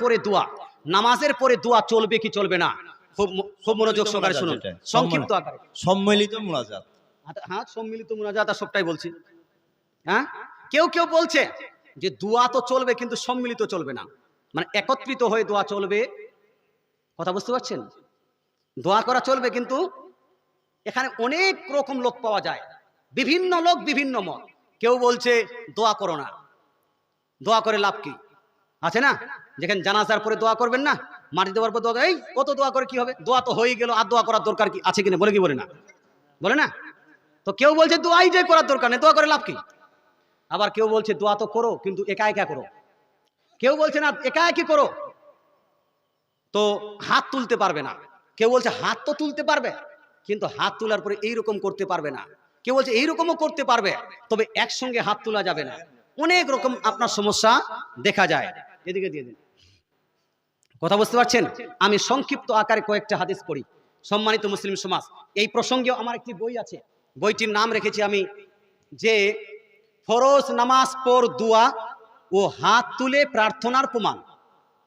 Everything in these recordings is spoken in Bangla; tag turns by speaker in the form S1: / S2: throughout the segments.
S1: পরে দোয়া। নামাজের পরে দোয়া চলবে কি চলবে না? খুব খুব মনোযোগ সহকারে শুনুন। সংক্ষিপ্ত আকারে।
S2: সম্মিলিত মোনাজাত।
S1: হ্যাঁ সম্মিলিত মুনাজাত আর সবটাই বলছি। হ্যাঁ? কেউ কেউ বলছে যে দোয়া তো চলবে কিন্তু সম্মিলিত চলবে না। মানে একত্রিত হয়ে দোয়া চলবে। কথা বুঝতে পারছেন? দোয়া করা চলবে কিন্তু এখানে অনেক রকম লোক পাওয়া যায়। বিভিন্ন লোক বিভিন্ন মত। কেউ বলছে দোয়া করো না। দোয়া করে লাভ কি? আছে না? যেখানে জানাজার পরে দোয়া করবেন না, মাটি দেওয়ার পর দোয়া এই কত দোয়া করে কি হবে? দোয়া তো হয়ে গেল, আর দোয়া করার দরকার কি আছে কিনা বলে কি বলে না? বলে না? তো কেউ বলছে, দোয়াই যে করার দরকার নেই, দোয়া করে লাভ কি? আবার কেউ বলছে, দোয়া তো করো, কিন্তু একা একা করো। কেউ বলছে, না, একা একই করো। তো হাত তুলতে পারবে না। কেউ বলছে, হাত তো তুলতে পারবে, কিন্তু হাত তোলার পরে এইরকম করতে পারবে না। কেউ বলছে, এইরকমও করতে পারবে, তবে একসঙ্গে হাত তোলা যাবে না। অনেক রকম আপনার সমস্যা দেখা যায়। এদিকে দিয়ে দিন। কথা বুঝতে পারছেন? আমি সংক্ষিপ্ত আকারে কয়েকটা হাদিস পড়ি। সম্মানিত মুসলিম সমাজ, এই প্রসঙ্গেও আমার একটি বই আছে। বইটির নাম রেখেছি আমি যে, ফরজ নামাজ পর দোয়া ও হাত তুলে প্রার্থনার প্রমাণ।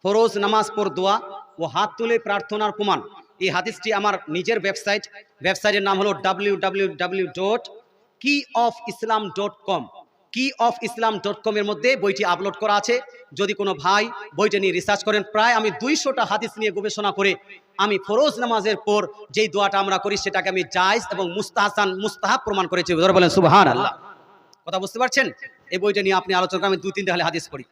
S1: ফরজ নামাজ পর দোয়া ও হাত তুলে প্রার্থনার প্রমাণ। এই হাদিসটি আমার নিজের ওয়েবসাইট। ওয়েবসাইটের নাম হলো W W W dot key of Islam dot com key of Islam dot কমের মধ্যে বইটি আপলোড করা আছে। যদি কোনো ভাই বইটা নিয়ে রিসার্চ করেন, প্রায় আমি দুইশোটা হাদিস নিয়ে গবেষণা করে আমি ফরোজ নামাজের পর যেই দোয়াটা আমরা করি, সেটাকে আমি জায়জ এবং মুস্তাহাসান, মুস্তাহাব প্রমাণ করেছি। বলেন সুবহান আল্লাহ কথা বুঝতে পারছেন? এই বইটা নিয়ে আপনি আলোচনা আমি দুই তিনটা হলে হাদিস পড়ি।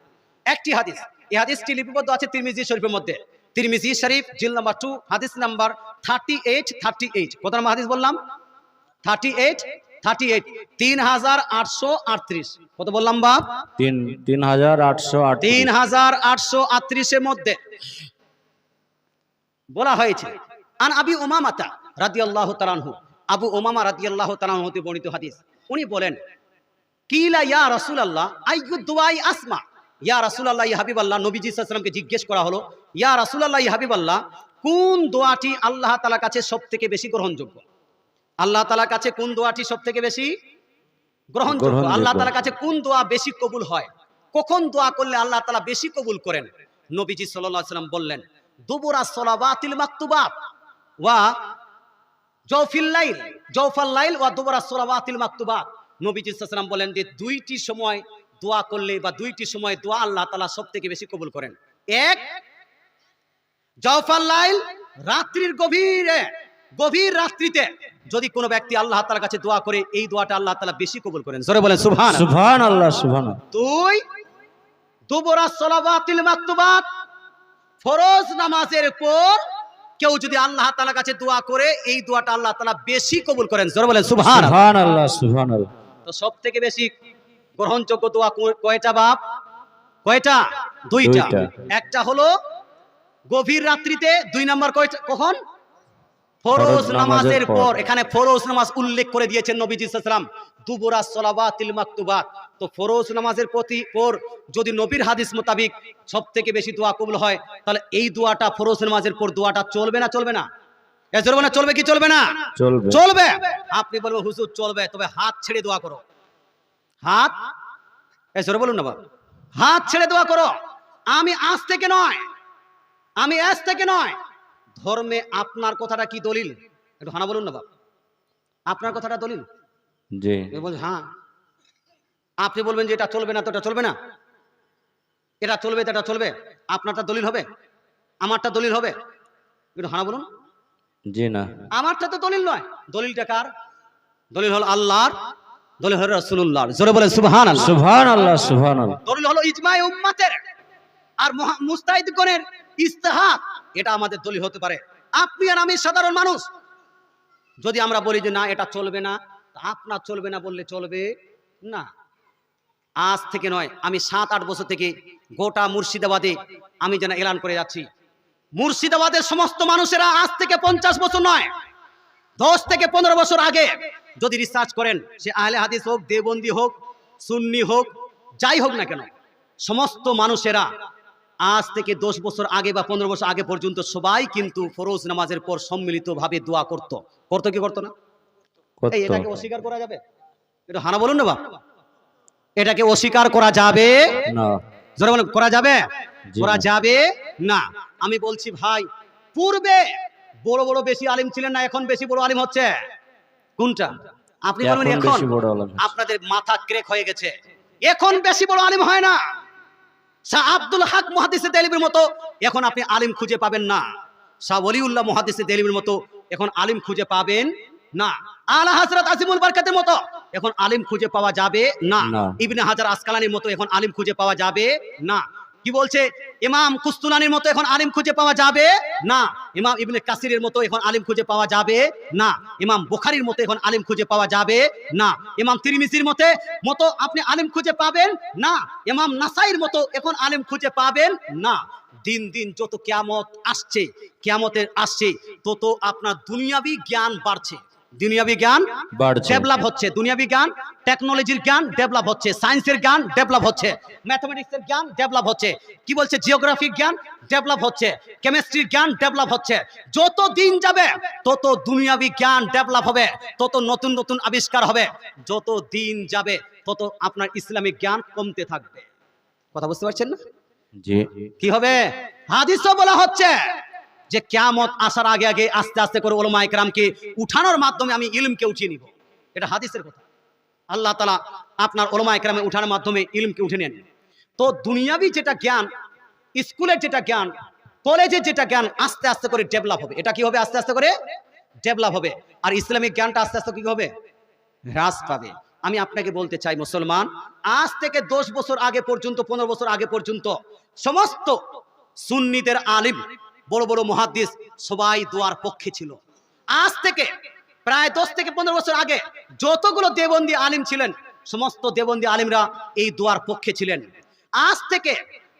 S1: একটি হাদিস, এই হাদিসটি লিপিবদ্ধ আছে তিরমিজি শরীফের মধ্যে। তিরমিজি শরীফ, জিল নাম্বার টু হাদিস number thirty eight thirty eight কত নাম্বার হাদিস বললাম? থার্টি এইট থার্টি এইট তিন হাজার আটশো আটত্রিশ কত বললাম বাপ?
S3: তিন তিন হাজার আটশো
S1: তিন হাজার আটশো আটত্রিশের মধ্যে বলা হয়েছে আন আবি উমামাতা রাদিয়াল্লাহু তাআলাহু আবু উমামা রাদিয়াল্লাহু তাআলাহু হতে বর্ণিত হাদিস। উনি বলেন কিলা ইয়া আসমা? ইয়া নবীজি সাল্লাল্লাহু জিজ্ঞেস করা হলো ইয়া রাসূলুল্লাহ ইয়া হাবিবাল্লাহ কোন দোয়াটি আল্লাহ তাআলার কাছে সব থেকে বেশি গ্রহণযোগ্য? আল্লাহ তাআলার কাছে কোন দোয়াটি সব থেকে বেশি গ্রহণযোগ্য। আল্লাহ তাআলার কাছে কোন দোয়া বেশি কবুল হয়? কখন দোয়া করলে আল্লাহ তালা বেশি কবুল করেন? নবীজি সাল্লাল্লাহু সাল্লাম বললেন দুবুরা সলাবাতিল মাকতুবাত ওয়া জৌফিল লাইল জৌফাল লাইল ওয়া দুবুরা সলাবাতিল মাকতুবাত। নবীজি সাল্লাম বলেন যে দুইটি সময় দোয়া করলে বা দুইটি সময় দোয়া আল্লাহ তাআলা সবথেকে বেশি কবুল করেন। এক জৌফাল লাইল রাত্রির গভীরে গভীর রাত্রিতে যদি কোনো ব্যক্তি আল্লাহ তাআলার কাছে দোয়া করে এই দোয়াটা আল্লাহ তাআলা বেশি কবুল করেন। জোরে বলেন সুবহান
S3: সুবহান আল্লাহ সুবহান
S1: দুই দুবরা সলাবাতিল মাকতুবাত ফরজ নামাজের পর কেউ যদি আল্লাহ তাআলার কাছে দোয়া করে এই দোয়াটা আল্লাহ তাআলা বেশি কবুল করেন। জোরে বলেন সুবহান
S3: সুবহান আল্লাহ সুবহান আল্লাহ
S1: তো সব থেকে বেশি গ্রহণযোগ্য দোয়া কয়টা বাপ? কয়টা? দুইটা। একটা হলো গভীর রাত্রিতে দুই নাম্বার কয়টা কখন? ফরজ
S3: নামাজের
S1: পর। এখানে ফরজ নামাজ উল্লেখ করে দিয়েছেন নবীজি সাল্লাম দুবুরা সলাবাতিল মাকতুবাত তো ফরজ নামাজের প্রতি পর যদি নবীর হাদিস মোতাবিক সব থেকে বেশি দোয়া কবুল হয় তাহলে এই দোয়াটা ফরজ নামাজের পর দোয়াটা চলবে না চলবে না? চলবে না চলবে কি চলবে না?
S3: চলবে।
S1: আপনি বলবেন হুজুর চলবে। তবে হাত ছেড়ে দোয়া করো। হাত? এই সরে বলুন না বাবা। হাত ছেড়ে দোয়া করো। আমি আজ থেকে নয়। আমি আজ থেকে নয়। ধর্মে আপনার কথাটা কি দলিল? একটু হানা বলুন না বাবা আপনার কথাটা দলিল?
S3: জি।
S1: বলছে হ্যাঁ। আপনি বলবেন যে এটা চলবে না তো এটা চলবে না। এটা চলবে তো এটা চলবে। আপনারটা দলিল হবে? আমারটা দলিল হবে? একটু হানা বলুন।
S3: জি না।
S1: আমারটা তো দলিল নয়। দলিলটা কার? দলিল হল আল্লাহর দলিল হলো রাসূলুল্লাহর। জোরে বলেন সুবহান আল্লাহ
S3: সুবহান আল্লাহ সুবহান
S1: দলিল হলো ইজমায়ে উম্মাতের আর মুস্তাহিদগণের ইস্তেহাদ এটা আমাদের দলিল হতে পারে। আপনি আর আমি সাধারণ মানুষ। যদি আমরা বলি যে না, এটা চলবে না আপনার চলবে না বললে চলবে না। আজ থেকে নয়, আমি সাত আট বছর থেকে গোটা মুর্শিদাবাদে আমি যেন এলান করে যাচ্ছি। মুর্শিদাবাদের সমস্ত মানুষেরা আজ থেকে পঞ্চাশ বছর নয়, দশ থেকে পনেরো বছর আগে যদি রিসার্চ করেন, সে আহলে হাদিস হোক, দেবন্দি হোক, সুন্নি হোক, যাই হোক না কেন, সমস্ত মানুষেরা আজ থেকে দশ বছর আগে বা পনেরো বছর আগে পর্যন্ত সবাই কিন্তু ফরোজ নামাজের পর সম্মিলিতভাবে দোয়া করত। করতো কি করতো না? এই এটাকে অস্বীকার করা যাবে? এটা হানা বলুন না বা এটাকে অস্বীকার করা যাবে?
S3: না।
S1: জোরে বলেন করা যাবে? করা যাবে? না। আমি বলছি ভাই পূর্বে বড় বড় বেশি আলিম ছিলেন না এখন বেশি বড় আলিম হচ্ছে। কোনটা? আপনি বলবেন
S3: এখন
S1: আপনাদের মাথা ক্রেক হয়ে গেছে। এখন বেশি বড় আলিম হয় না। শাহ আব্দুল হাক মহাদিসে তেলিমের মতো এখন আপনি আলিম খুঁজে পাবেন না। শাহ ওলিউল্লাহ মহাদিসে তেলিমের মতো এখন আলিম খুঁজে পাবেন না। আলা হাজরত আজিমুল বারকাতের মতো এখন আলিম খুঁজে পাওয়া যাবে না।
S3: না।
S1: ইবনে হাজার আসকালানির মতো এখন আলিম খুঁজে পাওয়া যাবে না। কি বলছে? ইমাম কুস্তুলানির মতো এখন আলিম খুঁজে পাওয়া যাবে? না। ইমাম ইবনে কাসিরের মতো এখন আলিম খুঁজে পাওয়া যাবে? না। ইমাম বুখারীর মতো এখন আলিম খুঁজে পাওয়া যাবে? না। ইমাম তিরমিজির মতে মতো আপনি আলিম খুঁজে পাবেন? না। ইমাম নাসাইর মতো এখন আলিম খুঁজে পাবেন? না। দিন দিন যত কিয়ামত আসছে, কিয়ামতের আসছে, তত আপনার দুনিয়াবি জ্ঞান বাড়ছে। দুনিয়াবি জ্ঞান ডেভেলপ হচ্ছে। দুনিয়াবি জ্ঞান টেকনোলজির জ্ঞান ডেভেলপ হচ্ছে। সায়েন্সের জ্ঞান ডেভেলপ হচ্ছে। ম্যাথমেটিক্সের জ্ঞান ডেভেলপ হচ্ছে। কি বলছে? জিওগ্রাফির জ্ঞান ডেভেলপ হচ্ছে। কেমিস্ট্রির জ্ঞান ডেভেলপ হচ্ছে। যত দিন যাবে তত দুনিয়াবি জ্ঞান ডেভেলপ হবে। তত নতুন নতুন আবিষ্কার হবে। যত দিন যাবে তত আপনার ইসলামিক জ্ঞান কমতে থাকবে। কথা বুঝতে পারছেন না?
S3: জি।
S1: কি হবে? হাদিসও বলা হচ্ছে যে কিয়ামত আসার আগে আগে আস্তে আস্তে করে ওলমা ইকরামকে উঠানোর মাধ্যমে আমি ইলমকে উঠিয়ে নিব। এটা হাদিসের কথা। আল্লাহ তালা আপনার ওলমা ইকরামে উঠানোর মাধ্যমে ইলমকে উঠে নেন। তো দুনিয়াবি যেটা জ্ঞান স্কুলের যেটা জ্ঞান কলেজের যেটা জ্ঞান আস্তে আস্তে করে ডেভেলপ হবে। এটা কি হবে? আস্তে আস্তে করে ডেভেলপ হবে। আর ইসলামিক জ্ঞানটা আস্তে আস্তে কি হবে? হ্রাস পাবে। আমি আপনাকে বলতে চাই, মুসলমান, আজ থেকে দশ বছর আগে পর্যন্ত, পনেরো বছর আগে পর্যন্ত সমস্ত সুন্নিদের আলিম বড় বড় মহাদিস সবাই দোয়ার পক্ষে ছিল। আজ থেকে প্রায় দশ থেকে পনেরো বছর আগে যতগুলো দেবন্দী আলিম ছিলেন, সমস্ত দেবন্দী আলিমরা এই দোয়ার পক্ষে ছিলেন। আজ থেকে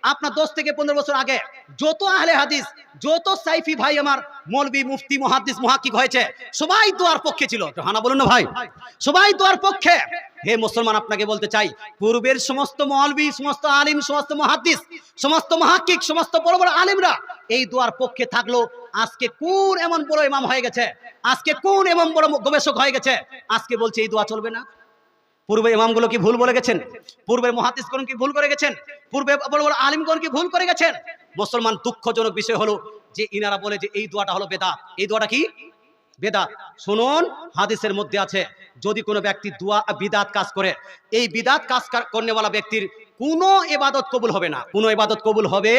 S1: আপনার দশ থেকে পনেরো বছর আগে যত আহলে হাদিস, যত সাইফি ভাই আমার মৌলবি মুফতি, মহাদ্দিস মহাকিক হয়েছে, সবাই দোয়ার পক্ষে ছিল। হানা বলুন না ভাই? সবাই দোয়ার পক্ষে। হে মুসলমান, আপনাকে বলতে চাই, পূর্বের সমস্ত মৌলবি, সমস্ত আলিম, সমস্ত মহাদ্দিস, সমস্ত মহাকিক সমস্ত বড় বড় আলিমরা এই দোয়ার পক্ষে থাকল। আজকে কোন এমন বড় ইমাম হয়ে গেছে? আজকে কোন এমন বড় গবেষক হয়ে গেছে? আজকে বলছে, এই দোয়া চলবে না। পূর্বে ইমামগুলো কি ভুল বলে গেছেন? পূর্বের মহাদিসগণ কি ভুল করে গেছেন? পূর্বে বড় বড় আলিমগণ কি ভুল করে গেছেন? মুসলমান দুঃখজনক বিষয় হলো যে ইনারা বলে যে এই দোয়াটা হলো বেদাত। এই দোয়াটা কি? বেদাত। শুনুন, হাদিসের মধ্যে আছে, যদি কোনো ব্যক্তি দোয়া, বিদাত কাজ করে, এই বিদাত কাজ করনেওয়ালা ব্যক্তির কোনো ইবাদত কবুল হবে না। কোনো ইবাদত কবুল হবে?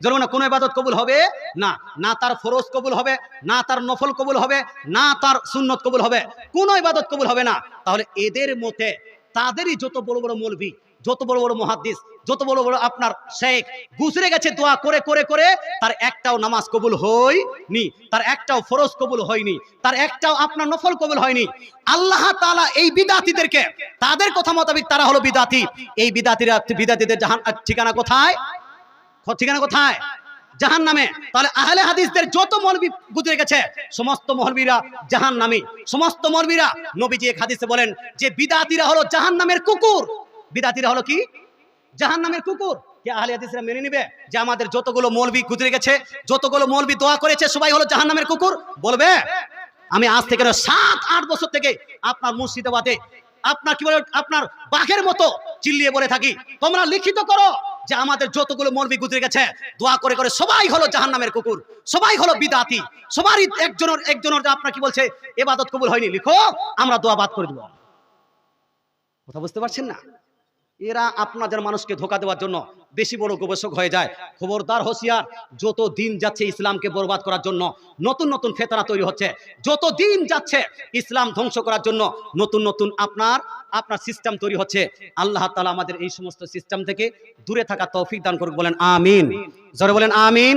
S1: যেমন কোনো ইবাদত কবুল হবে? না। না তার ফরজ কবুল হবে, না তার নফল কবুল হবে, না তার সুন্নত কবুল হবে। কোনো ইবাদত কবুল হবে না। তাহলে এদের মতে, তাদেরই যত বড় বড় মৌলবি যত বড় বড় মহাদ্দিস, যত বড় বড় আপনার শেখ, গুজরে গেছে দোয়া করে করে করে, তার একটাও নামাজ কবুল হয়নি, তার একটাও ফরজ কবুল হয়নি, তার একটাও আপনার নফল কবুল হয়নি। আল্লাহ তালা এই বিদাতিদেরকে, তাদের কথা মোতাবেক তারা হলো বিদাতি। এই বিদাতিরা, বিদাতিদের জাহান, ঠিকানা কোথায়? ঠিকানা কোথায়? জাহান নামে তাহলে আহলে হাদিসদের যত মৌলবি গুজরে গেছে, সমস্ত মৌলবীরা জাহান নামে সমস্ত মৌলবীরা নবীজি এক হাদিসে বলেন যে বিদাতিরা হলো জাহান নামের কুকুর। বিদাতিরা হলো কি? জাহান নামের কুকুর। কে আহলে হাদিসরা মেনে নিবে? যে আমাদের যতগুলো মৌলবি গুজরে গেছে, যতগুলো মৌলবি দোয়া করেছে, সবাই হলো জাহান নামের কুকুর। বলবে, আমি আজ থেকে সাত, আট বছর থেকে আপনার মুর্শিদাবাদে, আপনার কি বলে, আপনার বাঘের মতো চিল্লিয়ে বলে থাকি। তোমরা লিখিত করো যে আমাদের যতগুলো মৌলবি গুজরে গেছে, দোয়া করে করে সবাই হলো জাহান নামের কুকুর, সবাই হলো বিদাতি। সবারই একজনের একজনের আপনার কি বলছে, এবাদত কবুল হয়নি। লিখো, আমরা দোয়া বাদ করে দেবো। কথা বুঝতে পারছেন না? এরা আপনাদের মানুষকে ধোকা দেওয়ার জন্য বেশি বড় গবেষক হয়ে যায়। খবরদার হোসিয়ার যত দিন যাচ্ছে ইসলামকে বরবাদ করার জন্য, নতুন নতুন ফেতনা তৈরি হচ্ছে। যত দিন যাচ্ছে ইসলাম ধ্বংস করার জন্য, নতুন নতুন আপনার আপনার সিস্টেম তৈরি হচ্ছে। আল্লাহ তালা আমাদের এই সমস্ত সিস্টেম থেকে দূরে থাকা তৌফিক দান করুক বলেন, আমিন। জোরে বলেন, আমিন।